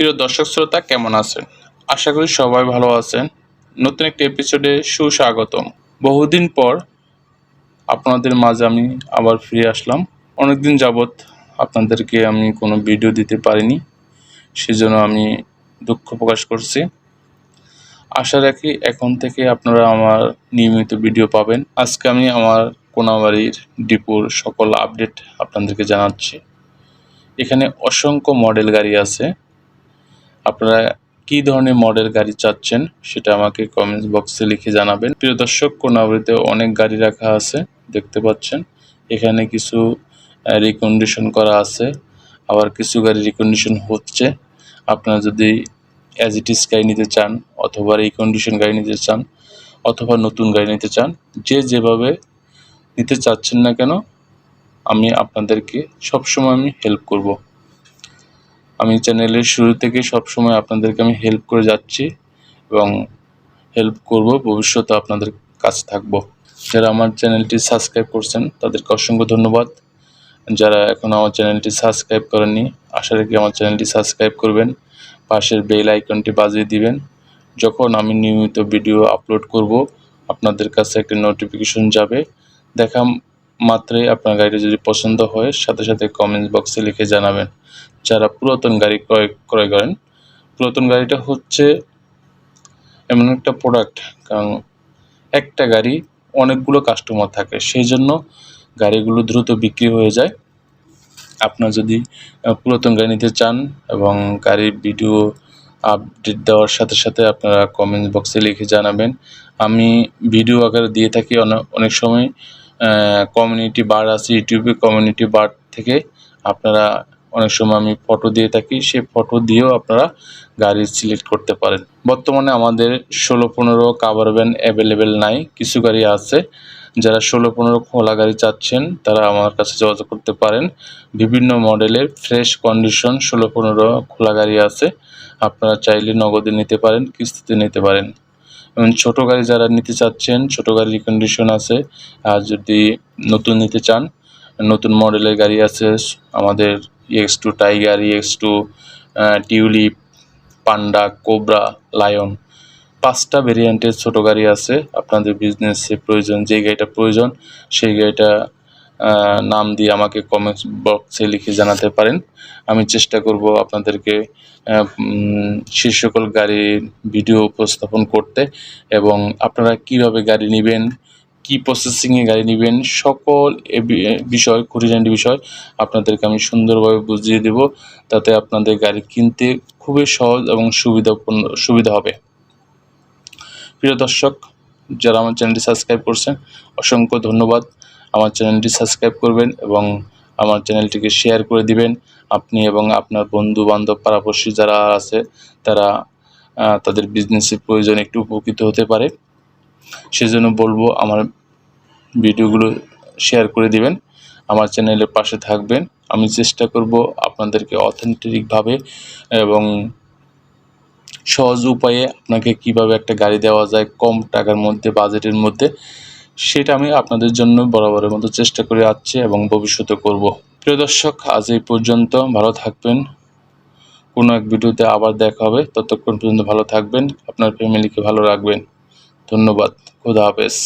প্রিয় দর্শক শ্রোতা, কেমন আছেন? আশা করি সবাই ভালো আছেন। নতুন একটি এপিসোডে সুস্বাগতম। বহুদিন পর আপনাদের মাঝে আমি আবার ফিরে আসলাম। অনেকদিন যাবৎ আপনাদেরকে আমি কোনো ভিডিও দিতে পারিনি, সেজন্য আমি দুঃখ প্রকাশ করছি। আশা রাখি এখন থেকে আপনারা আমার নিয়মিত ভিডিও পাবেন। আজকে আমি আমার কোনাবাড়ির ডিপোর সকল আপডেট আপনাদেরকে জানাচ্ছি। এখানে অসংখ্য মডেল গাড়ি আছে। আপনারা কী ধরনের মডেল গাড়ি চাচ্ছেন সেটা আমাকে কমেন্টস বক্সে লিখে জানাবেন। প্রিয় দর্শক, কোনাবাড়িতে অনেক গাড়ি রাখা আছে, দেখতে পাচ্ছেন। এখানে কিছু রিকন্ডিশন করা আছে। আবার কিছু গাড়ি রিকন্ডিশন হচ্ছে। আপনারা যদি অ্যাজ ইট ইজ গাড়ি নিতে চান, অথবা রিকন্ডিশন গাড়ি নিতে চান, অথবা নতুন গাড়ি নিতে চান, যে যেভাবে নিতে চাচ্ছেন না কেন, আমি আপনাদেরকে সবসময় আমি হেল্প করব। আমি চ্যানেলের শুরু থেকে সবসময় আপনাদেরকে আমি হেল্প করে যাচ্ছি এবং হেল্প করব, ভবিষ্যতে আপনাদের কাছে থাকব। যারা আমার চ্যানেলটি সাবস্ক্রাইব করছেন, তাদেরকে অসংখ্য ধন্যবাদ। যারা এখন আমার চ্যানেলটি সাবস্ক্রাইব করেননি, আশা রাখি আমার চ্যানেলটি সাবস্ক্রাইব করবেন। পাশের বেল আইকনটি বাজিয়ে দিবেন। যখন আমি নিয়মিত ভিডিও আপলোড করব, আপনাদের কাছে একটা নোটিফিকেশন যাবে। দেখা মাত্রই আপনার গাড়িটা যদি পছন্দ হয়, সাথে সাথে কমেন্টস বক্সে লিখে জানাবেন। যারা পুরাতন গাড়ি ক্রয় ক্রয় করেন, পুরাতন গাড়িটা হচ্ছে এমন একটা প্রোডাক্ট কারণ একটা গাড়ি অনেকগুলো কাস্টমার থাকে, সেই জন্য গাড়িগুলো দ্রুত বিক্রি হয়ে যায়। আপনার যদি পুরাতন গাড়ি নিতে চান এবং গাড়ির ভিডিও আপডেট দেওয়ার সাথে সাথে আপনারা কমেন্ট বক্সে লিখে জানাবেন। আমি ভিডিও আকারে দিয়ে থাকি অনেক সময়। কমিউনিটি বার আছে ইউটিউবে কমিউনিটি বার থেকে আপনারা অনেক সময় আমি ফটো দিয়ে থাকি, সেই ফটো দিয়েও আপনারা গাড়ি সিলেক্ট করতে পারেন। বর্তমানে আমাদের ষোলো পনেরো কাভার ভ্যান অ্যাভেলেবেল নাই, কিছু গাড়ি আছে। যারা ষোলো পনেরো খোলা গাড়ি চাচ্ছেন, তারা আমার কাছে যোগাযোগ করতে পারেন। বিভিন্ন মডেলের ফ্রেশ কন্ডিশন ষোলো পনেরো খোলা গাড়ি আছে, আপনারা চাইলে নগদে নিতে পারেন, কিস্তিতে নিতে পারেন। ছোটো গাড়ি যারা নিতে চাচ্ছেন, ছোট গাড়ির কন্ডিশন আছে। আর যদি নতুন নিতে চান, নতুন মডেলের গাড়ি আছে, আমাদের X two tiger X two tulip panda cobra lion পাঁচটা ভেরিয়েন্টের ছোট গাড়ি আছে। আপনাদের বিজনেসে প্রয়োজন যে গাড়িটা প্রয়োজন, সেই গাড়িটা নাম দিয়ে আমাকে কমেন্টস বক্সে লিখে জানাতে পারেন। আমি চেষ্টা করব আপনাদেরকে সে সকল গাড়ির ভিডিও উপস্থাপন করতে এবং আপনারা কীভাবে গাড়ি নেবেন, কি প্রসেসিংয়ে গাড়ি নেবেন, সকল বিষয়, খুঁটিনাটি বিষয় আপনাদেরকে আমি সুন্দরভাবে বুঝিয়ে দেব তাতে আপনাদের গাড়ি কিনতে খুবই সহজ এবং সুবিধাপূর্ণ, সুবিধা হবে। প্রিয় দর্শক, যারা আমার চ্যানেলটি সাবস্ক্রাইব করছেন, অসংখ্য ধন্যবাদ। আমার চ্যানেলটি সাবস্ক্রাইব করবেন এবং আমার চ্যানেলটিকে শেয়ার করে দিবেন। আপনি এবং আপনার বন্ধু বান্ধব পাড়াপড়শি যারা আছে, তারা তাদের বিজনেসের প্রয়োজন একটু উপকৃত হতে পারে। সেজন্য বলব আমার ভিডিওগুলো শেয়ার করে দিবেন, আমার চ্যানেলের পাশে থাকবেন। আমি চেষ্টা করব আপনাদেরকে অথেন্টিকভাবে এবং সহজ উপায়ে আপনাকে কীভাবে একটা গাড়ি দেওয়া যায় কম টাকার মধ্যে, বাজেটের মধ্যে সেটা আমি আপনাদের জন্য বরাবরের মতো চেষ্টা করে আসছি এবং ভবিষ্যতে করব। প্রিয় দর্শক, আজ এই পর্যন্ত। ভালো থাকবেন। কোনো এক ভিডিওতে আবার দেখা হবে। ততক্ষণ পর্যন্ত ভালো থাকবেন। আপনার ফ্যামিলিকে ভালো রাখবেন। ধন্যবাদ। খুদা হাফেজ।